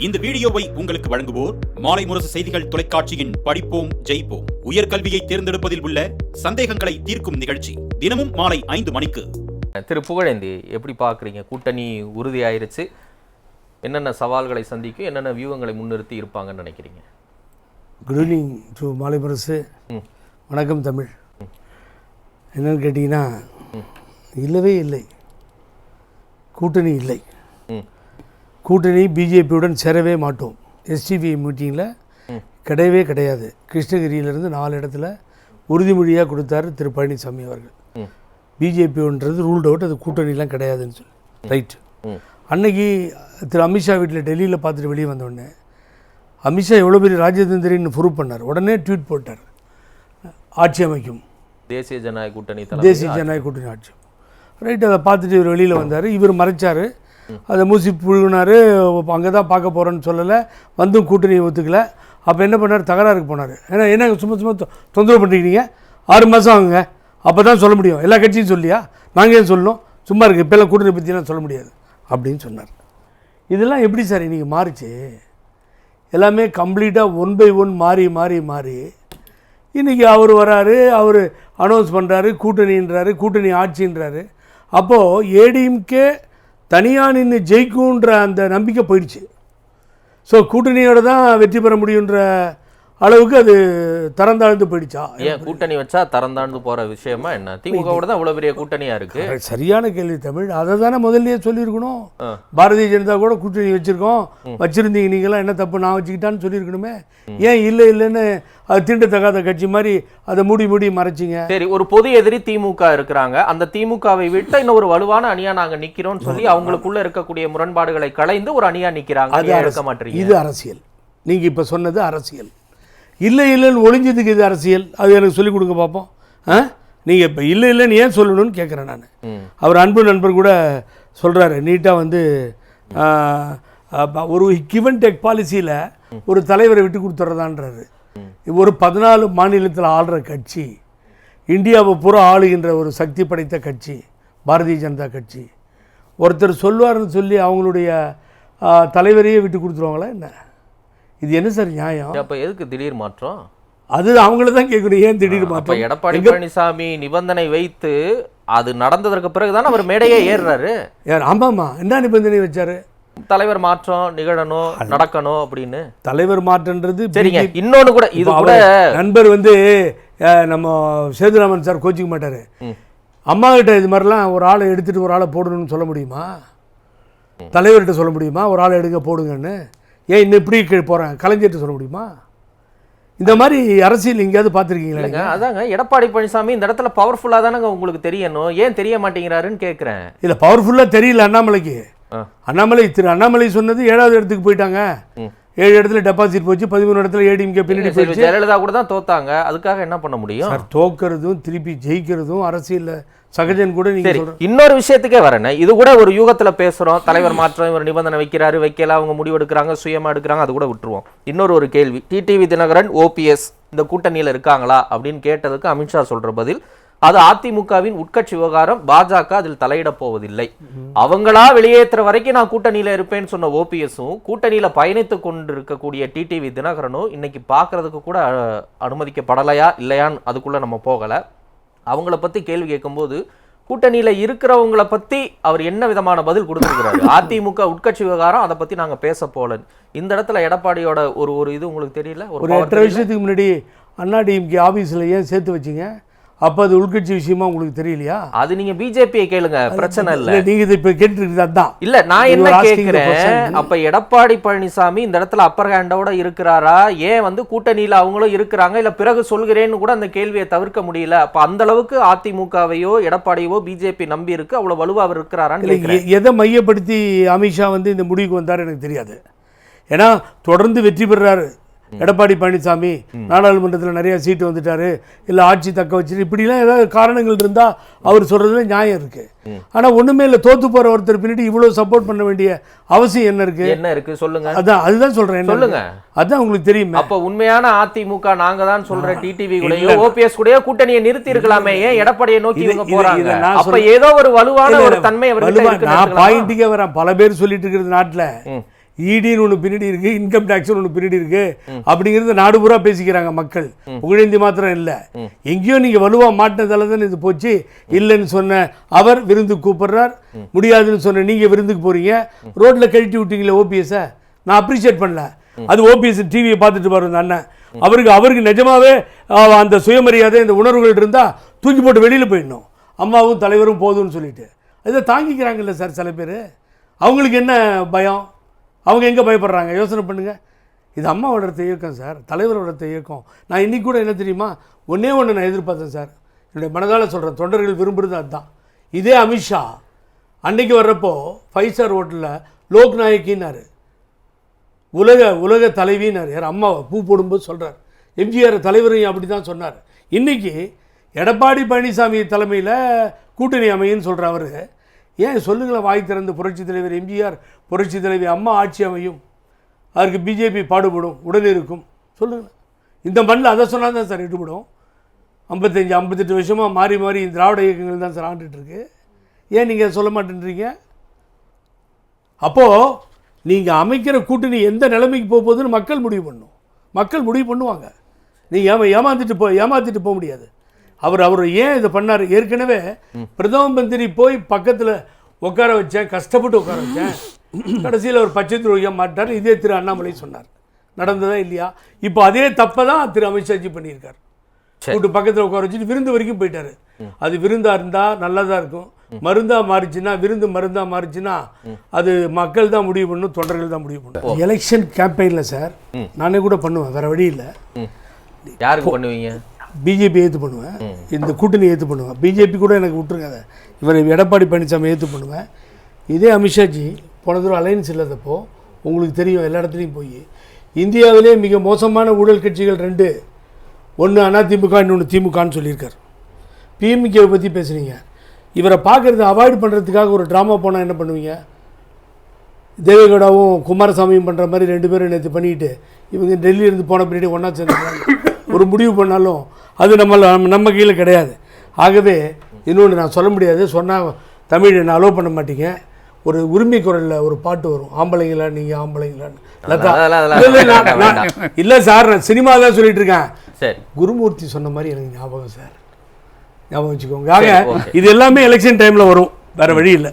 இந்த வீடியோவை உங்களுக்கு வழங்குவோர் மாலை முரசு செய்திகள் தொலைக்காட்சியின் படிப்போம் ஜெயிப்போம். உயர்கல்வியை தேர்ந்தெடுப்பதில் உள்ள சந்தேகங்களை தீர்க்கும் நிகழ்ச்சி தினமும் மாலை ஐந்து மணிக்கு. திரு புகழேந்தி எப்படி பார்க்குறீங்க? கூட்டணி உறுதியாயிருச்சு. என்னென்ன சவால்களை சந்திக்கும்? என்னென்ன வியூகங்களை முன்னிறுத்தி இருப்பாங்கன்னு நினைக்கிறீங்க? குட் ஈவினிங் டு மாலை முரசு. ம். வணக்கம் தமிழ். என்னன்னு கேட்டிங்கன்னா இல்லவே இல்லை. கூட்டணி இல்லை. ம். கூட்டணி பிஜேபியுடன் சேரவே மாட்டோம். எஸ்டிபி மீட்டிங்கில் கிடையவே கிடையாது. கிருஷ்ணகிரியிலேருந்து நாலு இடத்துல உறுதிமொழியாக கொடுத்தாரு திரு பழனிசாமி அவர்கள். பிஜேபின்றது ரூல்ட் அவுட் அது கூட்டணிலாம் கிடையாதுன்னு சொல்லி. ரைட் அன்னைக்கு திரு அமித்ஷா வீட்டில் டெல்லியில் பார்த்துட்டு வெளியே வந்தோடனே அமித்ஷா எவ்வளோ பெரிய ராஜதந்திரின்னு ப்ரூவ் பண்ணார். உடனே ட்வீட் போட்டார். ஆட்சி அமைக்கும். தேசிய ஜனநாயக கூட்டணி தேசிய ஜனநாயக கூட்டணி ஆட்சி. ரைட் அதை பார்த்துட்டு இவர் வெளியில் வந்தார். இவர் மறைச்சார். அதை மூசி புழுகினார் அங்கே தான் பார்க்க போகிறேன்னு சொல்லலை வந்தும் கூட்டணி ஒத்துக்கல. அப்போ என்ன பண்ணார்? தகராறுக்கு போனார். ஏன்னா என்ன சும்மா சும்மா தொ- தொந்தரவு பண்ணிக்கிறீங்க ஆறு மாதம் ஆகுங்க. அப்போ தான் சொல்ல முடியும். எல்லா கட்சியும் சொல்லியா? நாங்கள் ஏன் சொல்லணும்? சும்மா இருக்குது இப்போல்லாம் கூட்டணி பற்றிலாம் சொல்ல முடியாது. அப்படின்னு சொன்னார். இதெல்லாம் எப்படி சார் இன்றைக்கி மாறிச்சு? எல்லாமே கம்ப்ளீட்டாக ஒன் பை ஒன் மாறி மாறி மாறி. இன்றைக்கி அவர் வராரு அவர் அனௌன்ஸ் பண்ணுறாரு கூட்டணின்றாரு கூட்டணி ஆட்சின்றாரு. அப்போது ஏடிஎம்கே தனியாக நின்று ஜெயிக்கும்ன்ற அந்த நம்பிக்கை போயிடுச்சு. ஸோ கூட்டணியோடு தான் வெற்றி பெற முடியுன்ற அளவுக்கு அது தரந்தாழ்ந்து போயிடுச்சா? ஏன் கூட்டணி வச்சா தரந்தாண்டு போற விஷயமா என்ன? திமுகவோட தான் இவ்வளவு பெரிய கூட்டணியா இருக்கு. சரியான கேள்வி தமிழ். அதை தானே முதல்லயே சொல்லியிருக்கணும். பாரதிய ஜனதா கூட கூட்டணி வச்சுருக்கோம். வச்சுருந்தீங்க நீங்களாம் என்ன தப்பு நான் வச்சுக்கிட்டான்னு சொல்லியிருக்கணுமே? ஏன் இல்லை இல்லைன்னு அது தீண்டத்தகாத கட்சி மாதிரி அதை மூடி மூடி மறைச்சிங்க? சரி ஒரு பொது எதிரி திமுக இருக்கிறாங்க. அந்த திமுகவை விட்டு இன்னும் ஒரு வலுவான அணியா நாங்க நிக்கிறோம்னு சொல்லி அவங்களுக்குள்ள இருக்கக்கூடிய முரண்பாடுகளை களைந்து ஒரு அணியா நிக்கிறாங்க. அது இருக்க மாட்டீங்க இது அரசியல். நீங்கள் இப்போ சொன்னது அரசியல். இல்லை இல்லைன்னு ஒளிஞ்சதுக்கு இது அரசியல். அது எனக்கு சொல்லிக் கொடுங்க பார்ப்போம் ஆ? நீங்கள் இப்போ இல்லை இல்லைன்னு ஏன் சொல்லணும்னு கேட்குறேன் நான். அவர் அன்பு நண்பர் கூட சொல்கிறாரு நீட்டாக வந்து ஒரு கிவன் டெக் பாலிசியில் ஒரு தலைவரை விட்டு கொடுத்துட்றதான்றாரு ஒரு பதினாலு மாநிலத்தில் ஆள்ற கட்சி இந்தியாவை பூரா ஆளுகின்ற ஒரு சக்தி படைத்த கட்சி பாரதிய ஜனதா கட்சி. ஒருத்தர் சொல்வார்னு சொல்லி அவங்களுடைய தலைவரையே விட்டு கொடுத்துருவாங்களா என்ன? இது என்ன சார் நியாயம்? அப்ப எதுக்கு திடீர் மாற்றம்? அது அவங்கள தான் கேட்கணும். ஏன் அப்ப மாற்றம்? எடப்பாடி பழனிசாமி நிபந்தனை வைத்து அது நடந்ததற்கு பிறகுதான் அவர் மேடையே ஏறுறாரு? யார் ஆமாம்மா. என்ன நிபந்தனை வச்சாரு? தலைவர் மாற்றம் நிகழணும் நடக்கணும் அப்படின்னு. தலைவர் மாற்றன்றது சரிங்க இன்னொன்னு கூட இது கூட நண்பர் வந்து நம்ம சேதுராமன் சார் கோச்சிக்க மாட்டார். அம்மா கிட்ட இது மாதிரிலாம் ஒரு ஆளை எடுத்துட்டு ஒரு ஆளை போடணும்னு சொல்ல முடியுமா? தலைவர்கிட்ட சொல்ல முடியுமா? ஒரு ஆளை எடுங்க போடுங்கன்னு? ஏன் இன்னும் இப்படி போகிறேன் கலைஞர்கிட்ட சொல்ல முடியுமா? இந்த மாதிரி அரசியல் எங்கேயாவது பார்த்துருக்கீங்களா அதாங்க எடப்பாடி பழனிசாமி இந்த இடத்துல பவர்ஃபுல்லா தானங்க உங்களுக்கு தெரியணும். ஏன் தெரிய மாட்டேங்கிறாருன்னு கேக்குறேன். இல்லை பவர்ஃபுல்லாக தெரியல அண்ணாமலைக்கு. அண்ணாமலை திரு அண்ணாமலை சொன்னது ஏழாவது இடத்துக்கு போயிட்டாங்க. ஏழு இடத்துல டெபாசிட் போச்சு பதிமூணு இடத்துல ஏடிஎம்கே பின்னாடி போயிடுச்சு. ஜெயலலிதா கூட தான் தோத்தாங்க. அதுக்காக என்ன பண்ண முடியும்? தோக்கிறதும் திருப்பி ஜெயிக்கிறதும் அரசியல்ல சகஜன் கூட நீங்க சரி இன்னொரு விஷயத்துக்கே வரேன். இது கூட ஒரு யூகத்துல பேசுறோம். தலைவர் மாற்றம் இவர் நிபந்தனை வைக்கிறாரு வைக்கல அவங்க முடிவு எடுக்கிறாங்க சுயமா எடுக்கிறாங்க அது கூட விட்டுருவோம். இன்னொரு ஒரு கேள்வி டிடிவி தினகரன் ஓபிஎஸ் இந்த கூட்டணியில இருக்காங்களா அப்படின்னு கேட்டதுக்கு அமித்ஷா சொல்ற பதில் அது அதிமுகவின் உட்கட்சி விவகாரம் பாஜக அதில் தலையிட போவதில்லை. அவங்களா வெளியேற்றுற வரைக்கும் நான் கூட்டணியில இருப்பேன்னு சொன்ன ஓபிஎஸும் கூட்டணியில பயணித்து கொண்டிருக்கக்கூடிய டிடிவி தினகரனும் இன்னைக்கு பார்க்கறதுக்கு கூட அனுமதிக்கப்படலையா இல்லையான்னு அதுக்குள்ள நம்ம போகல. அவங்கள பத்தி கேள்வி கேட்கும்போது கூட்டணியில இருக்கிறவங்கள பத்தி அவர் என்ன விதமான பதில் கொடுத்திருக்கிறாரு? அதிமுக உட்கட்சி விவகாரம் அதை பத்தி நாங்க பேச போல இந்த இடத்துல எடப்பாடியோட ஒரு ஒரு இது உங்களுக்கு தெரியல? ஒரு எட்டரை வருஷத்துக்கு முன்னாடி அண்ணா டிஎம்கே ஆபீஸ்ல ஏன் சேர்த்து வச்சீங்க? அப்ப அது உள்கட்சி விஷயமா உங்களுக்கு தெரியலையா? அது நீங்க பிஜேபியை கேளுங்க பிரச்சனை இல்ல. நீங்க இதை இப்ப கேட்டுருக்குது அதான். இல்ல நான் என்ன question. அப்ப எடப்பாடி பழனிசாமி இந்த இடத்துல அப்பர் ஹேண்டோட இருக்கிறாரா? ஏன் வந்து கூட்டணியில அவங்களும் இருக்கிறாங்க? இல்ல பிறகு சொல்கிறேன்னு கூட அந்த கேள்வியை தவிர்க்க முடியல. அப்ப அந்த அளவுக்கு அதிமுகவையோ எடப்பாடியவோ பிஜேபி நம்பி இருக்கு? அவ்வளவு வலுவா அவர் இருக்கிறாரான்னு எதை மையப்படுத்தி அமித்ஷா வந்து இந்த முடிவுக்கு வந்தார் எனக்கு தெரியாது. ஏன்னா தொடர்ந்து வெற்றி பெறுறாரு எடப்பாடி பழனிசாமி நாடாளுமன்றத்தில் நிறைய சீட்டு வந்துட்டாரு. இல்லை ஆட்சி தக்க வச்சுட்டு இப்படிலாம் ஏதாவது காரணங்கள் இருந்தால் அவர் சொல்கிறதுல நியாயம் இருக்கு. ஆனால் ஒன்றுமே இல்லை தோத்து போகிற ஒருத்தர் பின்னாடி இவ்வளோ சப்போர்ட் பண்ண வேண்டிய அவசியம் என்ன இருக்கு? என்ன இருக்கு சொல்லுங்க. அதான் அதுதான் சொல்கிறேன் என்ன சொல்லுங்க. அதான் உங்களுக்கு தெரியுமே. அப்ப உண்மையான அதிமுக நாங்க தான் சொல்ற டிடிவி கூடயோ ஓபிஎஸ் கூடயோ கூட்டணியை நிறுத்தி இருக்கலாமே. ஏன் எடப்பாடியை நோக்கி இவங்க அப்ப சொல்ல- ஏதோ ஒரு வலுவான ஒரு தன்மை நான்? பாயிண்ட்டுக்கே வரேன். பல பேர் சொல்லிட்டு இருக்கிறது நாட்டில். ஈடின்னு ஒன்று பின்னாடி இருக்குது இன்கம் டேக்ஸ்னு ஒன்று பின்னாடி இருக்குது அப்படிங்கிறது நாடு பூரா பேசிக்கிறாங்க மக்கள். புகழேந்தி மாத்திரம் இல்லை. எங்கேயோ நீங்கள் வலுவாக மாட்டினதால தான் இது போச்சு. இல்லைன்னு சொன்ன அவர் விருந்து கூப்பிடுறார். முடியாதுன்னு சொன்ன நீங்கள் விருந்துக்கு போகிறீங்க ரோட்டில் கழட்டி விட்டீங்களே ஓபிஎஸ்ஸை நான் அப்ரிஷியேட் பண்ணல. அது ஓபிஎஸ் டிவியை பார்த்துட்டு பாரு அந்த அண்ணன் அவருக்கு அவருக்கு நிஜமாவே அந்த சுயமரியாதை இந்த உணர்வுகள் இருந்தால் தூக்கி போட்டு வெளியில் போயிடணும். அம்மாவும் தலைவரும் போதும்னு சொல்லிட்டு. இதை தாங்கிக்கிறாங்கல்ல சார் சில பேர். அவங்களுக்கு என்ன பயம்? அவங்க எங்கே பயப்படுறாங்க? யோசனை பண்ணுங்கள் இது அம்மாவோட இயக்கம் சார். தலைவர் வளர்த்த இயக்கம். நான் இன்றைக்கி கூட என்ன தெரியுமா? ஒன்றே ஒன்று நான் எதிர்பார்த்தேன் சார். என்னுடைய மனதால் சொல்கிறேன் தொண்டர்கள் விரும்புகிறது அதுதான் இதே அமித்ஷா அன்னைக்கு வர்றப்போ ஃபைவ் ஸ்டார் ஹோட்டலில் லோக்நாயக்கின்னாரு உலக உலக தலைவினார் யார்? அம்மாவை பூ போடும்போது சொல்கிறார் எம்ஜிஆர் தலைவரையும் அப்படி தான் சொன்னார். இன்றைக்கி எடப்பாடி பழனிசாமி தலைமையில் கூட்டணி அமையின்னு சொல்கிற அவர். ஏன் சொல்லுங்களேன் வாய் திறந்து புரட்சி தலைவர் எம்ஜிஆர் புரட்சி தலைவி அம்மா ஆட்சி அமையும். அதற்கு பிஜேபி பாடுபடும் உடனே இருக்கும். சொல்லுங்களேன். இந்த மண்ணில் அதை சொன்னால் தான் சார் ஈடுபடும். ஐம்பத்தஞ்சு ஐம்பத்தெட்டு வருஷமாக மாறி மாறி இந்த திராவிட இயக்கங்கள் தான் சார் ஆண்டுட்டுருக்கு ஏன் நீங்கள் சொல்ல மாட்டேன்றீங்க? அப்போது நீங்கள் அமைக்கிற கூட்டணி எந்த நிலைமைக்கு போக போகுதுன்னு மக்கள் முடிவு பண்ணும். மக்கள் முடிவு பண்ணுவாங்க. நீங்கள் ஏமா ஏமாந்துட்டு போ ஏமாத்திட்டு போக முடியாது. அவர் அவர் ஏன் இதை பண்ணார்? ஏற்கனவே பிரதம மந்திரி போய் பக்கத்தில் உட்கார வச்சேன் கஷ்டப்பட்டு உட்கார வச்சேன். கடைசியில் ஒரு பச்சை துரோகியாக மாட்டார். இதே திரு அண்ணாமலை சொன்னார். நடந்ததா இல்லையா? இப்போ அதே தப்பை தான் திரு அமித்ஷாஜி பண்ணியிருக்கார். கூட்டு பக்கத்தில் உட்கார வச்சுட்டு விருந்து வரைக்கும் போயிட்டாரு. அது விருந்தா இருந்தா நல்லதா இருக்கும். மருந்தா மாறிச்சுன்னா விருந்து மருந்தா மாறிச்சுன்னா அது மக்கள் தான் முடிவு பண்ணும் தொண்டர்கள் தான் முடிவு பண்ணும் எலெக்ஷன் கேம்பெயினில் சார் நானே கூட பண்ணுவேன் வேற வழி இல்லை. யாருக்கு பண்ணுவீங்க? பிஜேபி ஏற்று பண்ணுவேன். இந்த கூட்டணி ஏற்று பண்ணுவேன். பிஜேபி கூட எனக்கு விட்டுருக்காத. இவரை இவர் எடப்பாடி பழனிசாமி ஏற்று பண்ணுவேன். இதே அமித்ஷாஜி போன தடவை அலையன்ஸ் இல்லாதப்போ உங்களுக்கு தெரியும் எல்லா இடத்துலையும் போய். இந்தியாவிலே மிக மோசமான ஊழல் கட்சிகள் ரெண்டு. ஒன்று அதிமுக இன்னொன்று திமுகன்னு சொல்லியிருக்கார். பிஎம்கேவை பற்றி பேசுகிறீங்க இவரை பார்க்குறத அவாய்ட் பண்ணுறதுக்காக ஒரு ட்ராமா போனால் என்ன பண்ணுவீங்க? தேவேகவுடாவும் குமாரசாமியும் பண்ணுற மாதிரி ரெண்டு பேரும் நேற்று பண்ணிக்கிட்டு இவங்க டெல்லியிலேருந்து போன பின்னாடி ஒன்றா சேர்ந்து ஒரு முடிவு பண்ணாலும் அது நம்ம நம்ம கீழே கிடையாது. ஆகவே இன்னொன்று நான் சொல்ல முடியாது. சொன்னால் தமிழ் என்ன அலோவ் பண்ண மாட்டீங்க. ஒரு உரிமை குரலில் ஒரு பாட்டு வரும். ஆம்பளைங்களா நீங்கள் ஆம்பளைங்களான்னு. இல்லை, சார் நான் சினிமா தான் சொல்லிட்டு இருக்கேன். சரி. குருமூர்த்தி சொன்ன மாதிரி எனக்கு ஞாபகம் சார். ஞாபகம் வச்சுக்கோங்க. ஆக. இது எல்லாமே எலெக்ஷன் டைமில் வரும். வேற வழி இல்லை.